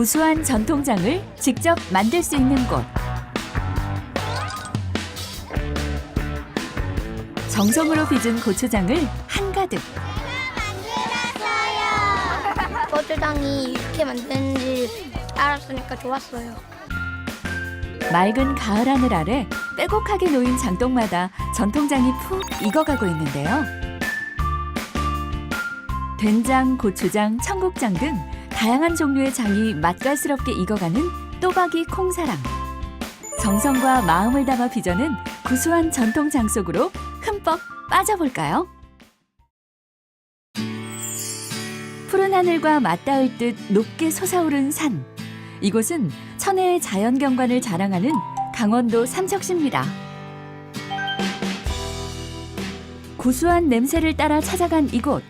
구수한 전통장을 직접 만들 수 있는 곳. 정성으로 빚은 고추장을 한가득 고추장이 이렇게 만드는지 알았으니까 좋았어요. 맑은 가을 하늘 아래 빼곡하게 놓인 장독마다 전통장이 푹 익어가고 있는데요. 된장, 고추장, 청국장 등 다양한 종류의 장이 맛깔스럽게 익어가는 또박이 콩사랑. 정성과 마음을 담아 빚어낸 구수한 전통 장 속으로 흠뻑 빠져볼까요? 푸른 하늘과 맞닿을 듯 높게 솟아오른 산. 이곳은 천혜의 자연 경관을 자랑하는 강원도 삼척시입니다. 구수한 냄새를 따라 찾아간 이곳.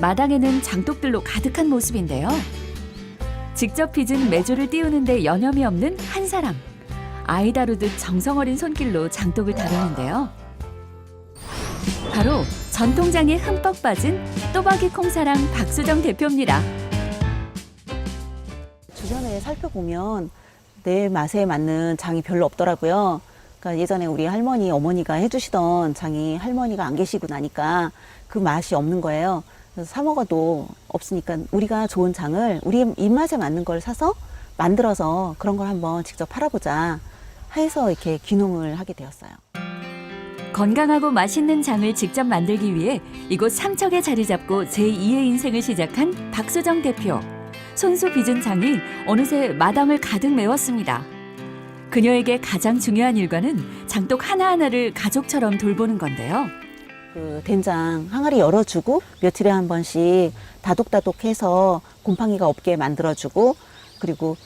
마당에는 장독들로 가득한 모습인데요. 직접 빚은 메조를 띄우는데 여념이 없는 한 사람. 아이 다루듯 정성 어린 손길로 장독을 다루는데요. 바로 전통장에 흠뻑 빠진 또박이 콩사랑 박수정 대표입니다. 주변에 살펴보면 내 맛에 맞는 장이 별로 없더라고요. 그러니까 예전에 우리 할머니, 어머니가 해주시던 장이 할머니가 안 계시고 나니까 그 맛이 없는 거예요. 사 먹어도 없으니까 우리가 좋은 장을 우리 입맛에 맞는 걸 사서 만들어서 그런 걸 한번 직접 팔아보자 해서 이렇게 귀농을 하게 되었어요. 건강하고 맛있는 장을 직접 만들기 위해 이곳 삼척에 자리 잡고 제2의 인생을 시작한 박수정 대표. 손수 빚은 장이 어느새 마당을 가득 메웠습니다. 그녀에게 가장 중요한 일과는 장독 하나하나를 가족처럼 돌보는 건데요. 그 된장 항아리 열어주고 며칠에 한 번씩 다독다독해서 곰팡이가 없게 만들어주고 그리고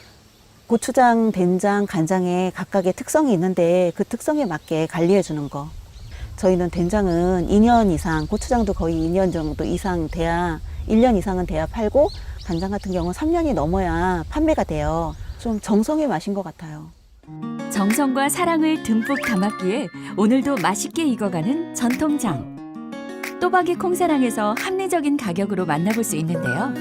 고추장, 된장, 간장에 각각의 특성이 있는데 그 특성에 맞게 관리해주는 거. 저희는 된장은 2년 이상, 고추장도 거의 2년 정도 이상 돼야 1년 이상은 돼야 팔고 간장 같은 경우는 3년이 넘어야 판매가 돼요. 좀 정성의 맛인 것 같아요. 정성과 사랑을 듬뿍 담았기에 오늘도 맛있게 익어가는 전통장. 또박이 콩사랑에서 합리적인 가격으로 만나볼 수 있는데요.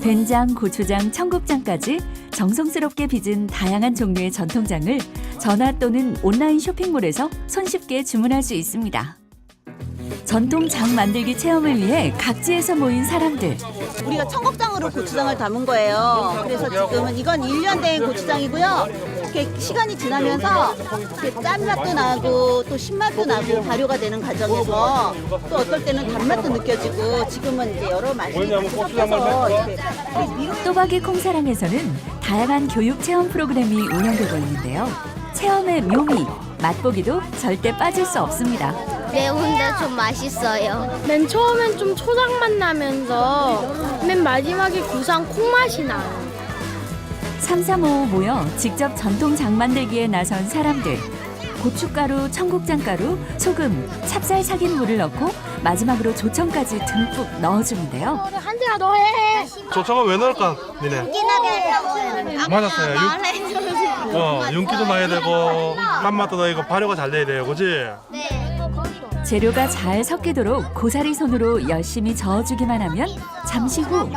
된장, 고추장, 청국장까지 정성스럽게 빚은 다양한 종류의 전통장을 전화 또는 온라인 쇼핑몰에서 손쉽게 주문할 수 있습니다. 전통 장 만들기 체험을 위해 각지에서 모인 사람들. 우리가 청국장으로 고추장을 담은 거예요. 그래서 지금은 이건 1년 된 고추장이고요. 이렇게 시간이 지나면서 이렇게 짠맛도 나고 또 신맛도 나고 발효가 되는 과정에서 또 어떨 때는 단맛도 느껴지고 지금은 이제 여러 맛이 같이 섞여서 이렇게 또박이 콩사랑에서는 다양한 교육 체험 프로그램이 운영되고 있는데요. 체험의 묘미, 맛보기도 절대 빠질 수 없습니다. 매운데 좀 맛있어요. 맨 처음엔 좀 초장 맛 나면서 맨 마지막에 구수한 콩 맛이 나요. 삼삼오오 모여 직접 전통 장 만들기에 나선 사람들. 고춧가루, 청국장가루, 소금, 찹쌀 삭인 물을 넣고 마지막으로 조청까지 듬뿍 넣어주는데요. 한재야 너 해. 조청은 왜 넣을까, 니네? 맞았어요. 육, 어, 윤기도 나야 되고, 단맛도 나고, 발효가 잘 돼야 돼요, 그지? 재료가 잘 섞이도록 고사리 손으로 열심히 저어주기만 하면 잠시 후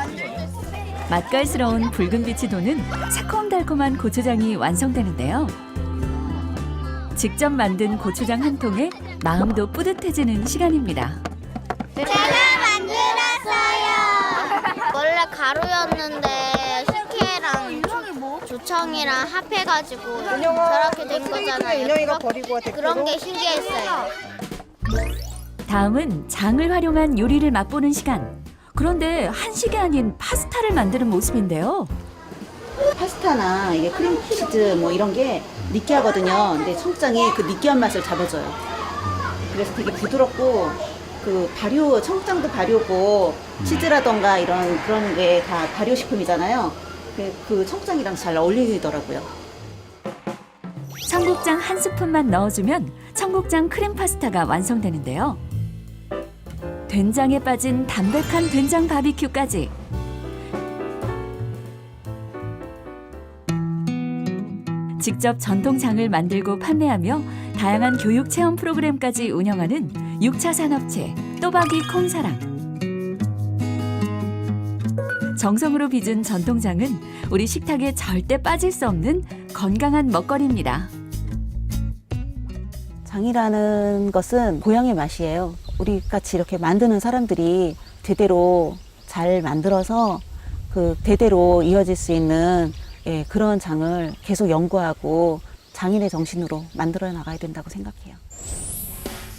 맛깔스러운 붉은 빛이 도는 새콤달콤한 고추장이 완성되는데요. 직접 만든 고추장 한 통에 마음도 뿌듯해지는 시간입니다. 제가 만들었어요. 원래 가루였는데 식혜랑 조청이랑 합해가지고 저렇게 된 거잖아요. 그런 게 신기했어요. 다음은 장을 활용한 요리를 맛보는 시간. 그런데 한식이 아닌 파스타를 만드는 모습인데요. 파스타나 이게 크림 치즈 뭐 이런 게 느끼하거든요. 근데 청국장이 그 느끼한 맛을 잡아줘요. 그래서 되게 부드럽고 그 발효 청국장도 발효고 치즈라던가 이런 그런 게 다 발효 식품이잖아요. 그, 그 청국장이랑 잘 어울리더라고요. 청국장 한 스푼만 넣어주면 청국장 크림 파스타가 완성되는데요. 된장에 빠진 담백한 된장 바비큐까지. 직접 전통장을 만들고 판매하며 다양한 교육 체험 프로그램까지 운영하는 6차 산업체 또박이 콩사랑. 정성으로 빚은 전통장은 우리 식탁에 절대 빠질 수 없는 건강한 먹거리입니다. 장이라는 것은 고향의 맛이에요. 우리 같이 이렇게 만드는 사람들이 제대로 잘 만들어서 그 대대로 이어질 수 있는 예, 그런 장을 계속 연구하고 장인의 정신으로 만들어 나가야 된다고 생각해요.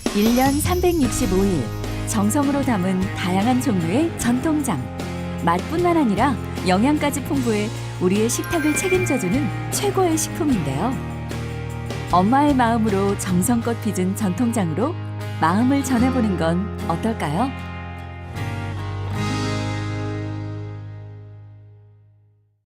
1년 365일 정성으로 담은 다양한 종류의 전통장. 맛뿐만 아니라 영양까지 풍부해 우리의 식탁을 책임져주는 최고의 식품인데요. 엄마의 마음으로 정성껏 빚은 전통장으로 마음을 전해보는 건 어떨까요?